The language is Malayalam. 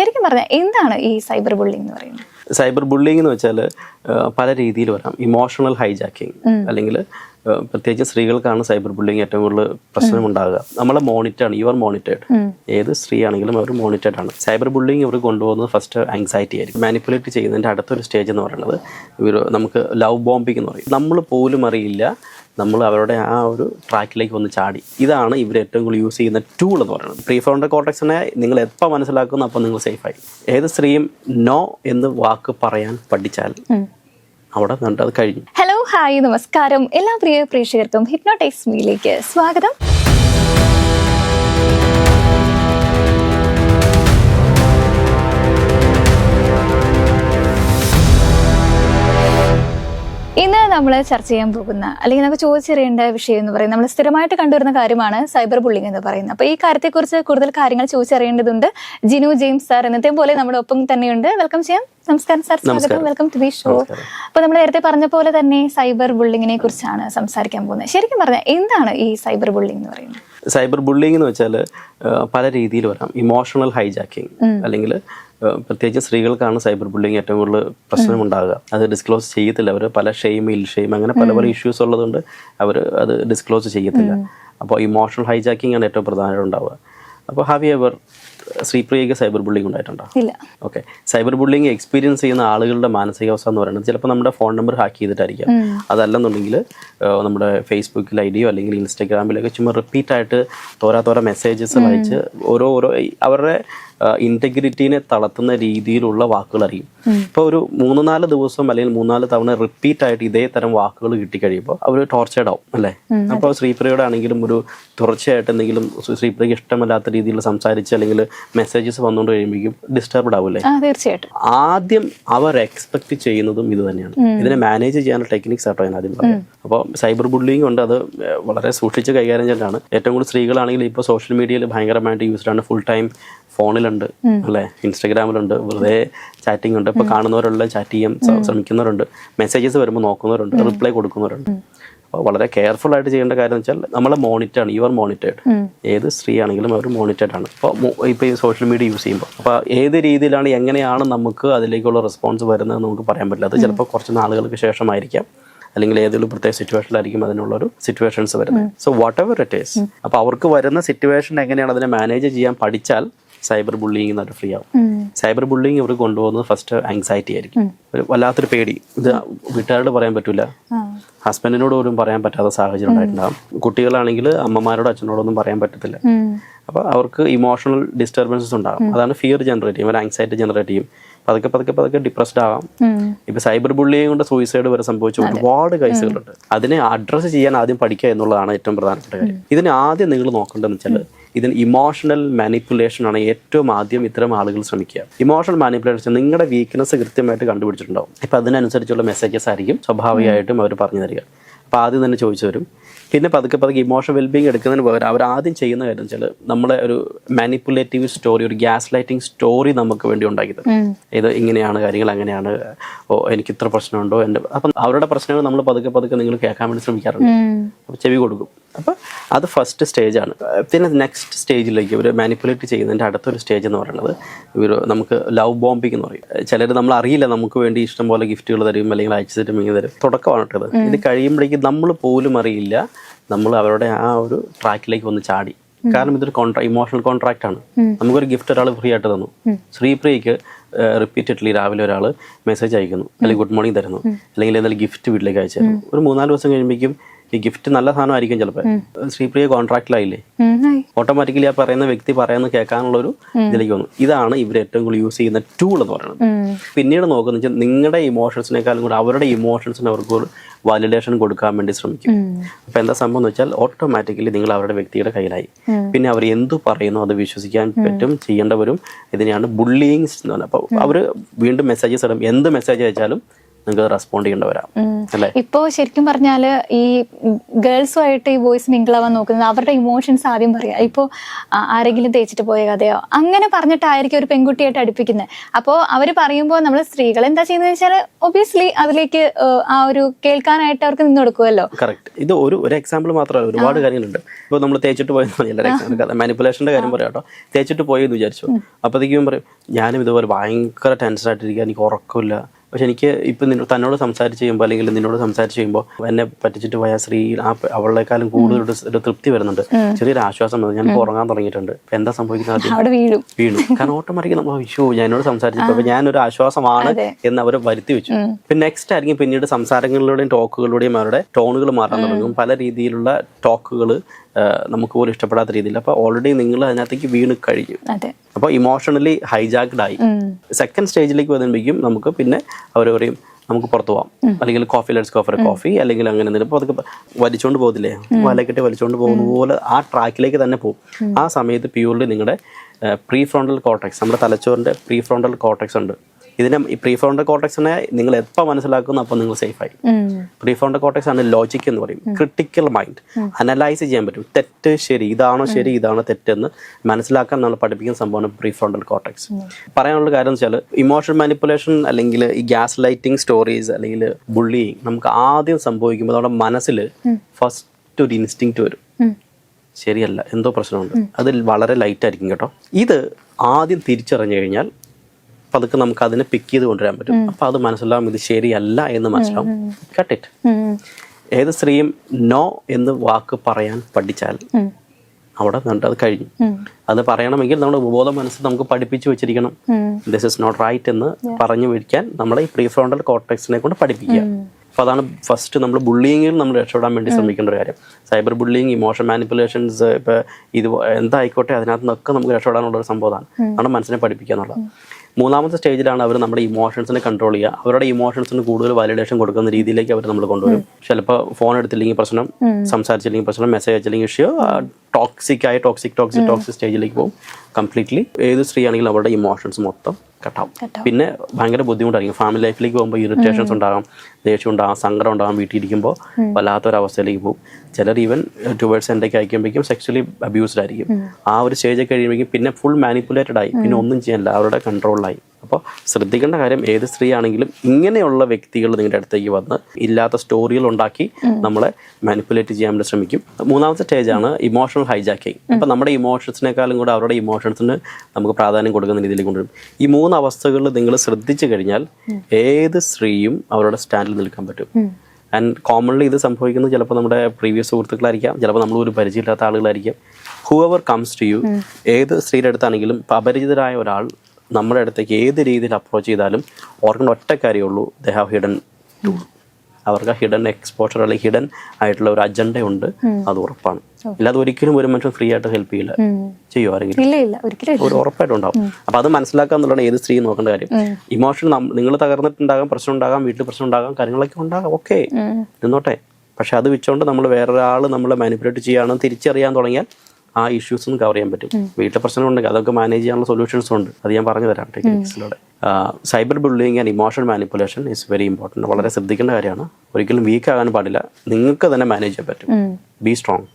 ശരിക്കും പറഞ്ഞാൽ എന്താണ് ഈ സൈബർ ബുള്ളിംഗ് എന്ന് പറയുന്നത്? സൈബർ ബുള്ളിംഗ് എന്ന് വെച്ചാൽ പല രീതിയിൽ വരാം. ഇമോഷണൽ ഹൈജാക്കിങ് അല്ലെങ്കിൽ പ്രത്യേകിച്ച് സ്ത്രീകൾക്കാണ് സൈബർ ബുള്ളിംഗ് ഏറ്റവും കൂടുതൽ പ്രശ്നം ഉണ്ടാകുക. നമ്മളെ മോണിറ്റർ ആണ് യുവർ മോണിറ്റേഡ് ഏത് സ്ത്രീ ആണെങ്കിലും അവർ മോണിറ്റേഡ് ആണ്. സൈബർ ബുള്ളിംഗ് ഇവർ കൊണ്ടുപോകുന്നത് ഫസ്റ്റ് ആങ്സൈറ്റി ആയിരിക്കും. മാനിപ്പുലേറ്റ് ചെയ്യുന്നതിന്റെ അടുത്തൊരു സ്റ്റേജ് എന്ന് പറയുന്നത് നമുക്ക് ലവ് ബോംബിംഗ് എന്ന് പറയും. നമ്മൾ പോലും അറിയില്ല നമ്മൾ അവരുടെ ആ ഒരു ട്രാക്കിലേക്ക് വന്ന് ചാടി. ഇതാണ് ഇവർ ഏറ്റവും കൂടുതൽ യൂസ് ചെയ്യുന്ന ടൂൾ എന്ന് പറയുന്നത്. പ്രീ ഫ്രോണ്ടൽ കോർട്ടക്സിനെ നിങ്ങൾ എപ്പോൾ മനസ്സിലാക്കുന്നു അപ്പോൾ നിങ്ങൾ സേഫായി ഏത് സ്ത്രീയും നോ എന്ന് വാക്ക് പറയാൻ പഠിച്ചാൽ അവിടെ കണ്ടത് കഴിഞ്ഞു. ഹലോ ഹായ് നമസ്കാരം. എല്ലാ പ്രിയ പ്രേക്ഷകർക്കും ഹിപ്നോടൈസ് മീയിലേക്ക് സ്വാഗതം. ഇന്ന് നമ്മൾ ചർച്ച ചെയ്യാൻ പോകുന്ന അല്ലെങ്കിൽ നമുക്ക് ചോദിച്ചറിയേണ്ട വിഷയം എന്ന് പറയുന്നത് നമ്മൾ സ്ഥിരമായിട്ട് കണ്ടുവരുന്ന കാര്യമാണ് സൈബർ ബുള്ളിംഗ് എന്ന് പറയുന്നത്. അപ്പോൾ ഈ കാര്യത്തെക്കുറിച്ച് കൂടുതൽ കാര്യങ്ങൾ ചോദിച്ചറിയേണ്ടതുണ്ട്. ജിനു ജെയിംസ് സാർ എന്നത്തെ പോലെ നമ്മുടെ ഒപ്പം തന്നെയുണ്ട്. വെൽക്കം ചെയ്യാം. നമസ്കാരം സാർ. സ്വാഗതം. Welcome to the show. അപ്പൊ അപ്പോൾ നമ്മൾ നേരത്തെ പറഞ്ഞ പോലെ തന്നെ സൈബർ ബുള്ളിങ്ങിനെ കുറിച്ചാണ് സംസാരിക്കാൻ പോകുന്നത്. ശരിക്കും പറഞ്ഞാൽ എന്താണ് ഈ സൈബർ ബുള്ളിംഗ് എന്ന് പറയുന്നത്? സൈബർ ബുള്ളിംഗ് എന്ന് വെച്ചാൽ പല രീതിയിൽ വരാം. ഇമോഷണൽ ഹൈജാക്കിംഗ് അല്ലെങ്കിൽ പ്രത്യേകിച്ച് സ്ത്രീകൾക്കാണ് സൈബർ ബുള്ളിങ് ഏറ്റവും കൂടുതൽ പ്രശ്നം ഉണ്ടാകുക. അത് ഡിസ്ക്ലോസ് ചെയ്യത്തില്ല. അവർ പല ഷെയിം ഇൽ ഷെയിം അങ്ങനെ പല പല ഇഷ്യൂസ് ഉള്ളതുകൊണ്ട് അവർ അത് ഡിസ്ക്ലോസ് ചെയ്യത്തില്ല. അപ്പോൾ ഇമോഷണൽ ഹൈജാക്കിംഗ് ആണ് ഏറ്റവും പ്രധാനമായിട്ട് ഉണ്ടാവുക. അപ്പോൾ ഹാവ് യു എവർ ശ്രീപ്രിയക്ക് സൈബർ ബുള്ളിംഗ് ഉണ്ടായിട്ടുണ്ടോ? ഇല്ല. ഓക്കെ സൈബർ ബുള്ളിംഗ് എക്സ്പീരിയൻസ് ചെയ്യുന്ന ആളുകളുടെ മാനസികാവസ്ഥ എന്ന് പറയുന്നത് ചിലപ്പോൾ നമ്മുടെ ഫോൺ നമ്പർ ഹാക്ക് ചെയ്തിട്ടായിരിക്കാം. അതല്ലെന്നുണ്ടെങ്കിൽ നമ്മുടെ ഫേസ്ബുക്കിൽ ഐ ഡിയോ അല്ലെങ്കിൽ ഇൻസ്റ്റാഗ്രാമിലൊക്കെ ചുമ്മാ റിപ്പീറ്റ് ആയിട്ട് തോരാ തോരാ മെസ്സേജസ് അയച്ച് ഓരോ ഓരോ അവരുടെ ഇന്റഗ്രിറ്റീനെ തളർത്തുന്ന രീതിയിലുള്ള വാക്കുകൾ അറിയും. ഇപ്പോൾ ഒരു മൂന്ന് നാല് ദിവസം അല്ലെങ്കിൽ മൂന്നാൽ തവണ റിപ്പീറ്റ് ആയിട്ട് ഇതേ തരം വാക്കുകൾ കിട്ടിക്കഴിയുമ്പോൾ അവർ ടോർച്ചേർഡ് ആവും അല്ലേ? അപ്പോൾ ശ്രീപ്രിയയുടെ ആണെങ്കിലും ഒരു തുടർച്ചയായിട്ട് എന്തെങ്കിലും ശ്രീപ്രിയക്ക് ഇഷ്ടമല്ലാത്ത രീതിയിൽ സംസാരിച്ച് അല്ലെങ്കിൽ മെസ്സേജസ് വന്നുകൊണ്ട് കഴിയുമ്പോഴേക്കും ഡിസ്റ്റർബ്ഡ് ആവില്ലേ തീർച്ചയായിട്ടും. ആദ്യം അവർ എക്സ്പെക്ട് ചെയ്യുന്നതും ഇത് തന്നെയാണ്. ഇതിനെ മാനേജ് ചെയ്യാനുള്ള ടെക്നിക്സ് ആട്ടോ ഞാൻ ആദ്യം പറയാം. അപ്പോൾ സൈബർ ബുള്ളിങ് ഉണ്ട് അത് വളരെ സൂക്ഷിച്ച് കൈകാര്യം ചെയ്യേണ്ടതാണ്. ഏറ്റവും കൂടുതൽ സ്ത്രീകളാണെങ്കിൽ ഇപ്പോൾ സോഷ്യൽ മീഡിയയിൽ ഭയങ്കരമായിട്ട് യൂസ്ഡ് ആണ്. ഫുൾ ടൈം ഫോണിലുണ്ട് അല്ലേ? ഇൻസ്റ്റാഗ്രാമിലുണ്ട് വെറുതെ ചാറ്റിംഗ് ഉണ്ട്. ഇപ്പൊ കാണുന്നവരുള്ള ചാറ്റ് ചെയ്യാൻ ശ്രമിക്കുന്നവരുണ്ട്. മെസ്സേജസ് വരുമ്പോൾ നോക്കുന്നവരുണ്ട് റിപ്ലൈ കൊടുക്കുന്നവരുണ്ട്. അപ്പോൾ വളരെ കെയർഫുൾ ആയിട്ട് ചെയ്യേണ്ട കാര്യം എന്ന് വെച്ചാൽ നമ്മളെ മോണിറ്റർ ആണ്. യുവർ മോണിറ്റേഡ് ഏത് സ്ത്രീ ആണെങ്കിലും അവർ മോണിറ്റേഡ് ആണ്. അപ്പോൾ ഇപ്പോൾ ഈ സോഷ്യൽ മീഡിയ യൂസ് ചെയ്യുമ്പോൾ അപ്പോൾ ഏത് രീതിയിലാണ് എങ്ങനെയാണ് നമുക്ക് അതിലേക്കുള്ള റെസ്പോൺസ് വരുന്നത് നമുക്ക് പറയാൻ പറ്റില്ല. അത് ചിലപ്പോൾ കുറച്ച് നാളുകൾക്ക് ശേഷമായിരിക്കാം. അല്ലെങ്കിൽ ഏതെങ്കിലും പ്രത്യേക സിറ്റുവേഷനിലായിരിക്കും അതിനുള്ളൊരു സിറ്റുവേഷൻസ് വരുന്നത്. So whatever it is അപ്പോൾ അവർക്ക് വരുന്ന സിറ്റുവേഷൻ എങ്ങനെയാണ് അതിനെ മാനേജ് ചെയ്യാൻ പഠിച്ചാൽ സൈബർ ബുള്ളിങ് എന്നൊരു ഫ്രീ ആവും. സൈബർ ബുള്ളിങ് ഇവർ കൊണ്ടുപോകുന്നത് ഫസ്റ്റ് ആങ്സൈറ്റി ആയിരിക്കും. ഒരു വല്ലാത്തൊരു പേടി. ഇത് വീട്ടുകാരോട് പറയാൻ പറ്റില്ല ഹസ്ബൻഡിനോട് പോലും പറയാൻ പറ്റാത്ത സാഹചര്യം ഉണ്ടായിട്ടുണ്ടാകും കുട്ടികളാണെങ്കിൽ അമ്മമാരോടും അച്ഛനോടൊന്നും പറയാൻ പറ്റത്തില്ല. അപ്പോൾ അവർക്ക് ഇമോഷണൽ ഡിസ്റ്റർബൻസസ് ഉണ്ടാകും അതാണ് ഫിയർ ജനറേറ്റ് ചെയ്യും. ഒരു ആങ്സൈറ്റി ജനറേറ്റ് ചെയ്യും. പതുക്കെ പതുക്കെ പതുക്കെ ഡിപ്രസ്ഡ് ആവാം. ഇപ്പൊ സൈബർ ബുള്ളിയെ കൊണ്ട് സൂയിസൈഡ് വരെ സംഭവിച്ച ഒരുപാട് കേസുകളുണ്ട് അതിനെ അഡ്രസ്സ് ചെയ്യാൻ ആദ്യം പഠിക്കുക എന്നുള്ളതാണ് ഏറ്റവും പ്രധാനപ്പെട്ട കാര്യം. ഇതിനെ ആദ്യം നിങ്ങൾ നോക്കേണ്ടതെന്ന് വെച്ചാൽ ഇതിന് ഇമോഷണൽ മാനിപ്പുലേഷൻ ആണ് ഏറ്റവും ആദ്യം ഇത്തരം ആളുകൾ ശ്രമിക്കുക. ഇമോഷണൽ മാനിപ്പുലേഷൻ നിങ്ങളുടെ വീക്ക്നെസ് കൃത്യമായിട്ട് കണ്ടുപിടിച്ചിട്ടുണ്ടാവും. ഇപ്പം അതിനനുസരിച്ചുള്ള മെസ്സേജസ് ആയിരിക്കും സ്വാഭാവികമായിട്ടും അവർ പറഞ്ഞു തരിക. അപ്പോൾ ആദ്യം തന്നെ ചോദിച്ചു വരും. പിന്നെ പതുക്കെ പതുക്കെ ഇമോഷൻ വെൽബീങ് എടുക്കുന്നതിന് പകരം അവർ ആദ്യം ചെയ്യുന്ന കാര്യം വെച്ചാൽ നമ്മളെ ഒരു മാനിപ്പുലേറ്റീവ് സ്റ്റോറി ഒരു ഗ്യാസ് ലൈറ്റിംഗ് സ്റ്റോറി നമുക്ക് വേണ്ടി ഉണ്ടാക്കി തരും. ഇത് ഇങ്ങനെയാണ് കാര്യങ്ങൾ അങ്ങനെയാണ് ഓ എനിക്ക് ഇത്ര പ്രശ്നമുണ്ടോ? എന്റെ അപ്പം അവരുടെ പ്രശ്നങ്ങൾ നമ്മൾ പതുക്കെ പതുക്കെ നിങ്ങൾ കേൾക്കാൻ വേണ്ടി ശ്രമിക്കാറുണ്ട്. അപ്പോൾ ചെവി കൊടുക്കും. അപ്പോൾ അത് ഫസ്റ്റ് സ്റ്റേജാണ് പിന്നെ നെക്സ്റ്റ് സ്റ്റേജിലേക്ക് ഇവർ മാനിപ്പുലേറ്റ് ചെയ്യുന്നതിന്റെ അടുത്തൊരു സ്റ്റേജ് എന്ന് പറയുന്നത് ഇവർ നമുക്ക് ലവ് ബോംബിംഗ് എന്ന് പറയും. ചിലർ നമ്മൾ അറിയില്ല നമുക്ക് വേണ്ടി ഇഷ്ടം പോലെ ഗിഫ്റ്റുകൾ തരും അല്ലെങ്കിൽ അയച്ചു തരും ഇങ്ങനെ തരും. തുടക്കമാണ് കേട്ടത്. ഇത് കഴിയുമ്പോഴേക്കും നമ്മൾ പോലും അറിയില്ല. നമ്മൾ അവരുടെ ആ ഒരു ട്രാക്കിലേക്ക് വന്ന് ചാടി. കാരണം ഇതൊരു കോൺട്രാ ഇമോഷണൽ കോൺട്രാക്ട് ആണ്. നമുക്കൊരു ഗിഫ്റ്റ് ഒരാൾ ഫ്രീ ആയിട്ട് തന്നു. ശ്രീപ്രിയക്ക് റിപ്പീറ്റഡ്ലി രാവിലെ ഒരാൾ മെസ്സേജ് അയക്കുന്നു. അല്ലെങ്കിൽ ഗുഡ് മോർണിംഗ് തരുന്നു. അല്ലെങ്കിൽ എന്തെങ്കിലും ഗിഫ്റ്റ് വീട്ടിലേക്ക് അയച്ചു തരുന്നു. ഒരു മൂന്നാൽ ദിവസം കഴിയുമ്പോഴേക്കും ഈ ഗിഫ്റ്റ് നല്ല സാധനമായിരിക്കും ചിലപ്പോൾ ശ്രീപ്രിയ കോൺട്രാക്റ്റിലായില്ലേ ഓട്ടോമാറ്റിക്കലി ആ പറയുന്ന വ്യക്തി പറയുന്ന കേൾക്കാനുള്ള ഒരു ഇതിലേക്ക് വന്നു. ഇതാണ് ഇവർ ഏറ്റവും കൂടുതൽ യൂസ് ചെയ്യുന്ന ടൂൾ എന്ന് പറയുന്നത്. പിന്നീട് നോക്കുന്ന വെച്ചാൽ നിങ്ങളുടെ ഇമോഷൻസിനേക്കാളും കൂടെ അവരുടെ ഇമോഷൻസിന് അവർക്ക് ഒരു വാലിഡേഷൻ കൊടുക്കാൻ വേണ്ടി ശ്രമിക്കും. അപ്പൊ എന്താ സംഭവം എന്ന് വെച്ചാൽ ഓട്ടോമാറ്റിക്കലി നിങ്ങൾ അവരുടെ വ്യക്തിയുടെ കയ്യിലായി. പിന്നെ അവർ എന്തു പറയുന്നു അത് വിശ്വസിക്കാൻ പറ്റും ചെയ്യേണ്ടവരും ഇതിനെയാണ് ബുള്ളിയിങ്സ് എന്ന് പറയുന്നത് അപ്പോൾ അവർ വീണ്ടും മെസ്സേജസ് ഇടും. എന്ത് മെസ്സേജ് അയച്ചാലും നിങ്ങൾക്ക് റെസ്പോണ്ട് ചെയ്യേണ്ടവരാണ് വരാം. അല്ലേ? ഇപ്പോ ശരിക്കും പറഞ്ഞാൽ ഈ ഗേൾസുമായിട്ട് ഈ ബോയ്സ് മിങ്കിളാവാൻ നോക്കുന്നത് അവരുടെ ഇമോഷൻസ് ആദ്യം പറയാം. ഇപ്പോ ആരെങ്കിലും തേച്ചിട്ട് പോയ കഥയോ? അങ്ങനെ പറഞ്ഞിട്ടായിരിക്കും ഒരു പെൺകുട്ടിയായിട്ട് അടുപ്പിക്കുന്നത് അപ്പോൾ അവർ പറയുമ്പോൾ നമ്മൾ സ്ത്രീകൾ എന്താ ചെയ്യുന്നത് വെച്ചാൽ ഒബിയസ്ലി അതിലേക്ക് ആ ഒരു കേൾക്കാനായിട്ട് അവർക്ക് നിന്ന് കൊടുക്കുമല്ലോ കറക്റ്റ് ഇത് ഒരു ഒരു എക്സാമ്പിൾ മാത്രമല്ല. ഒരുപാട് കാര്യങ്ങളുണ്ട്. ഇപ്പോൾ നമ്മൾ തേച്ചിട്ട് പോയെന്ന് പറഞ്ഞില്ല മാനിപ്പുലേഷന്റെ കാര്യം പറയാം കേട്ടോ. തേച്ചിട്ട് പോയെന്ന് വിചാരിച്ചു. അപ്പോഴത്തേക്കും പറയും ഞാനും ഇതുപോലെ ഭയങ്കര ടെൻസായിട്ടിരിക്കാൻ എനിക്ക് ഉറക്കമില്ല. പക്ഷെ എനിക്ക് ഇപ്പം നിന്നോ തന്നോട് സംസാരിച്ച് ചെയ്യുമ്പോൾ അല്ലെങ്കിൽ നിന്നോട് സംസാരിച്ച് ചെയ്യുമ്പോൾ എന്നെ പറ്റിച്ചിട്ട് പോയ സ്ത്രീ ആ അവളെക്കാളും കൂടുതൽ ഒരു തൃപ്തി വരുന്നുണ്ട്. ചെറിയൊരു ആശ്വാസം വന്നു. ഞാൻ ഉറങ്ങാൻ തുടങ്ങിയിട്ടുണ്ട്. ഇപ്പം എന്താ സംഭവിക്കുന്നത് വീണു കാരണം ഓട്ടോമാറ്റിക് നമ്മൾ വിഷു ഞാൻ എന്നോട് സംസാരിച്ചപ്പോൾ അപ്പൊ ഞാനൊരു ആശ്വാസമാണ് എന്ന് അവർ വരുത്തി വെച്ചു. പിന്നെ നെക്സ്റ്റ് ആയിരിക്കും പിന്നീട് സംസാരങ്ങളിലൂടെയും ടോക്കുകളിലൂടെയും അവരുടെ ടോണുകൾ മാറാൻ തുടങ്ങും. പല രീതിയിലുള്ള ടോക്കുകൾ നമുക്ക് പോലും ഇഷ്ടപ്പെടാത്ത രീതിയിൽ. അപ്പൊ ഓൾറെഡി നിങ്ങൾ അതിനകത്തേക്ക് വീണ് കഴിഞ്ഞു. അതെ. അപ്പോൾ ഇമോഷണലി ഹൈജാക്ഡ് ആയി. സെക്കൻഡ് സ്റ്റേജിലേക്ക് വരുമ്പോഴേക്കും നമുക്ക് പിന്നെ അവർ പറയും നമുക്ക് പുറത്തു പോവാം. അല്ലെങ്കിൽ കോഫി ലെറ്റ്സ് കോഫർ കോഫി അല്ലെങ്കിൽ അങ്ങനെ എന്തെങ്കിലും. അപ്പോൾ അതൊക്കെ വലിച്ചോണ്ട് പോകത്തില്ലേ? വലക്കെട്ടി വലിച്ചോണ്ട് പോകുന്ന പോലെ ആ ട്രാക്കിലേക്ക് തന്നെ പോകും. ആ സമയത്ത് പ്യൂർലി നിങ്ങളുടെ പ്രീ ഫ്രോണ്ടൽ കോട്ടക്സ് നമ്മുടെ തലച്ചോറിന്റെ പ്രീ ഫ്രോണ്ടൽ കോട്ടക്സ് ഉണ്ട്. ഇതിനെ ഈ പ്രീ ഫ്രോണ്ടൽ കോർട്ടക്സിനെ നിങ്ങൾ എപ്പോൾ മനസ്സിലാക്കുന്നു അപ്പോൾ നിങ്ങൾ സേഫായി പ്രീ ഫ്രോണ്ടൽ കോർട്ടക്സ് ആണ് ലോജിക് എന്ന് പറയും. ക്രിട്ടിക്കൽ മൈൻഡ് അനലൈസ് ചെയ്യാൻ പറ്റും. തെറ്റ് ശരി ഇതാണോ ശരി ഇതാണോ തെറ്റെന്ന് മനസ്സിലാക്കാൻ നമ്മൾ പഠിപ്പിക്കുന്ന സംഭവമാണ് പ്രീഫ്രോണ്ടൽ കോർട്ടക്സ് പറയാനുള്ള കാര്യം എന്ന് വെച്ചാൽ ഇമോഷൻ മാനിപ്പുലേഷൻ അല്ലെങ്കിൽ ഈ ഗ്യാസ് ലൈറ്റിംഗ് സ്റ്റോറീസ് അല്ലെങ്കിൽ ബുള്ളിങ് നമുക്ക് ആദ്യം സംഭവിക്കുമ്പോൾ നമ്മുടെ മനസ്സിൽ ഫസ്റ്റ് ഒരു ഇൻസ്റ്റിങ് വരും. ശരിയല്ല എന്തോ പ്രശ്നമുണ്ട്. അത് വളരെ ലൈറ്റ് ആയിരിക്കും കേട്ടോ. ഇത് ആദ്യം തിരിച്ചറിഞ്ഞു കഴിഞ്ഞാൽ പതുക്കെ നമുക്ക് അതിനെ പിക്ക് ചെയ്ത് കൊണ്ടുവരാൻ പറ്റും. അപ്പൊ അത് മനസ്സിലാവും ഇത് ശരിയല്ല എന്ന് മനസ്സിലാവും. കട്ട് ഇറ്റ് ഏത് സ്ത്രീയും നോ എന്ന് വാക്ക് പറയാൻ പഠിച്ചാൽ അവിടെ നിന്നിട്ട് അത് കഴിഞ്ഞു. അത് പറയണമെങ്കിൽ നമ്മുടെ ഉപബോധ മനസ്സ് നമുക്ക് പഠിപ്പിച്ചു വെച്ചിരിക്കണം. ദിസ് ഇസ് നോട്ട് റൈറ്റ് എന്ന് പറഞ്ഞു വിളിക്കാൻ നമ്മളെ ഈ പ്രീഫ്രോണ്ടൽ കോർട്ടക്സിനെ കൊണ്ട് പഠിപ്പിക്കുക. അപ്പോൾ അതാണ് ഫസ്റ്റ് നമ്മൾ ബുള്ളിങ്ങിൽ നമ്മൾ രക്ഷപ്പെടാൻ വേണ്ടി ശ്രമിക്കേണ്ട ഒരു കാര്യം. സൈബർ ബുള്ളിങ് ഇമോഷൻ മാനിപ്പുലേഷൻസ് ഇപ്പോൾ ഇത് എന്തായിക്കോട്ടെ അതിനകത്ത് നിന്നൊക്കെ നമുക്ക് രക്ഷപ്പെടാനുള്ള ഒരു സംഭവമാണ് നമ്മുടെ മനസ്സിനെ പഠിപ്പിക്കുക എന്നുള്ളത്. മൂന്നാമത്തെ സ്റ്റേജിലാണ് അവർ നമ്മുടെ ഇമോഷൻസിനെ കൺട്രോൾ ചെയ്യുക. അവരുടെ ഇമോഷൻസിന് കൂടുതൽ വാലിഡേഷൻ കൊടുക്കുന്ന രീതിയിലേക്ക് അവർ നമ്മൾ കൊണ്ടുവരും. ചിലപ്പോൾ ഫോൺ എടുത്തില്ലെങ്കിൽ പ്രശ്നം സംസാരിച്ചില്ലെങ്കിൽ പ്രശ്നം മെസ്സേജ് അയച്ചില്ലെങ്കിൽ ഇഷ്യൂ ടോക്സിക് ആയ ടോക്സിക് ടോക്സിക് ടോക്സിക് സ്റ്റേജിലേക്ക് പോകും. കംപ്ലീറ്റ്ലി ഏത് സ്ത്രീ ആണെങ്കിലും അവരുടെ ഇമോഷൻസ് മൊത്തം കട്ടാവും. പിന്നെ ഭയങ്കര ബുദ്ധിമുട്ടായിരിക്കും. ഫാമിലി ലൈഫിലേക്ക് പോകുമ്പോൾ ഇറിറ്റേഷൻസ് ഉണ്ടാകാം ദേഷ്യം ഉണ്ടാകാം സങ്കടം ഉണ്ടാകാം വീട്ടിലിരിക്കുമ്പോൾ വല്ലാത്തൊരവസ്ഥയിലേക്ക് പോകും. ചിലർ ഈവൻ ടുവേഴ്സ് എന്റെക്ക് അയക്കുമ്പോഴേക്കും സെക്ച്വലി അബ്യൂസ്ഡ് ആയിരിക്കും. ആ ഒരു സ്റ്റേജ് കഴിയുമ്പോഴേക്കും പിന്നെ ഫുൾ മാനിപ്പുലേറ്റഡ് ആയി. പിന്നെ ഒന്നും ചെയ്യാനില്ല. അവരുടെ കൺട്രോളിലായി അപ്പോൾ ശ്രദ്ധിക്കേണ്ട കാര്യം ഏത് സ്ത്രീ ആണെങ്കിലും ഇങ്ങനെയുള്ള വ്യക്തികൾ നിങ്ങളുടെ അടുത്തേക്ക് വന്ന് ഇല്ലാത്ത സ്റ്റോറികൾ ഉണ്ടാക്കി നമ്മളെ മാനിപ്പുലേറ്റ് ചെയ്യാൻ വേണ്ടി ശ്രമിക്കും. മൂന്നാമത്തെ സ്റ്റേജാണ് ഇമോഷണൽ ഹൈജാക്കിങ് അപ്പം നമ്മുടെ ഇമോഷൻസിനേക്കാളും കൂടെ അവരുടെ ഇമോഷൻസിന് നമുക്ക് പ്രാധാന്യം കൊടുക്കുന്ന രീതിയിൽ കൊണ്ടുവരും. ഈ മൂന്ന് അവസ്ഥകളിൽ നിങ്ങൾ ശ്രദ്ധിച്ചു കഴിഞ്ഞാൽ ഏത് സ്ത്രീയും അവരുടെ സ്റ്റാൻഡിൽ നിൽക്കാൻ പറ്റും. ആൻഡ് കോമൺലി ഇത് സംഭവിക്കുന്നത് ചിലപ്പോൾ നമ്മുടെ പ്രീവിയസ് സുഹൃത്തുക്കളായിരിക്കാം ചിലപ്പോൾ നമ്മൾ ഒരു പരിചയമില്ലാത്ത ആളുകളായിരിക്കാം. Whoever comes to you ഏത് സ്ത്രീയുടെ അടുത്താണെങ്കിലും അപരിചിതരായ ഒരാൾ നമ്മുടെ അടുത്തേക്ക് ഏത് രീതിയിൽ അപ്രോച്ച് ചെയ്താലും ഓർഗൻ ഒറ്റ കാര്യമുള്ളൂ. ദേ ഹാവ് ഹിഡൻ ടൂൾ അവർക്ക് ഹിഡൻ എക്സ്പോഷർ അല്ലെങ്കിൽ ഹിഡൻ ആയിട്ടുള്ള ഒരു അജണ്ട ഉണ്ട്. അത് ഉറപ്പാണ്. ഇല്ലാതെ ഒരിക്കലും ഒരു മനുഷ്യൻ ഫ്രീ ആയിട്ട് ഹെൽപ്പ് ചെയ്യില്ല. ചെയ്യുമോ ആരെങ്കിലും? ഒരു ഉറപ്പായിട്ട് ഉണ്ടാവും. അപ്പൊ അത് മനസ്സിലാക്കുക എന്നുള്ളതാണ് ഏത് സ്ത്രീ നോക്കേണ്ട കാര്യം. ഇമോഷൻ നിങ്ങൾ തകർന്നിട്ടുണ്ടാകാം പ്രശ്നം ഉണ്ടാകാം വീട്ടിൽ പ്രശ്നം ഉണ്ടാകാം കാര്യങ്ങളൊക്കെ ഉണ്ടാകാം. ഓക്കെ നിന്നോട്ടെ. പക്ഷെ അത് വെച്ചുകൊണ്ട് നമ്മൾ വേറൊരാൾ നമ്മളെ മാനിപ്പുലേറ്റ് ചെയ്യുകയാണെന്ന് തിരിച്ചറിയാൻ തുടങ്ങിയാൽ ആ ഇഷ്യൂസ് ഒന്നും കവർ ചെയ്യാൻ പറ്റും. വീട്ടിലെ പ്രശ്നങ്ങളുണ്ടെങ്കിൽ അതൊക്കെ മാനേജ് ചെയ്യാനുള്ള സൊല്യൂഷൻസ് ഉണ്ട്. അത് ഞാൻ പറഞ്ഞു തരാം ടെക്നിക്സിലൂടെ cyber bullying and emotion manipulation is very important വളരെ ശ്രദ്ധിക്കേണ്ട കാര്യമാണ്. ഒരിക്കലും വീക്ക് ആകാൻ പാടില്ല. നിങ്ങൾക്ക് തന്നെ മാനേജ് ചെയ്യാൻ പറ്റും. B strong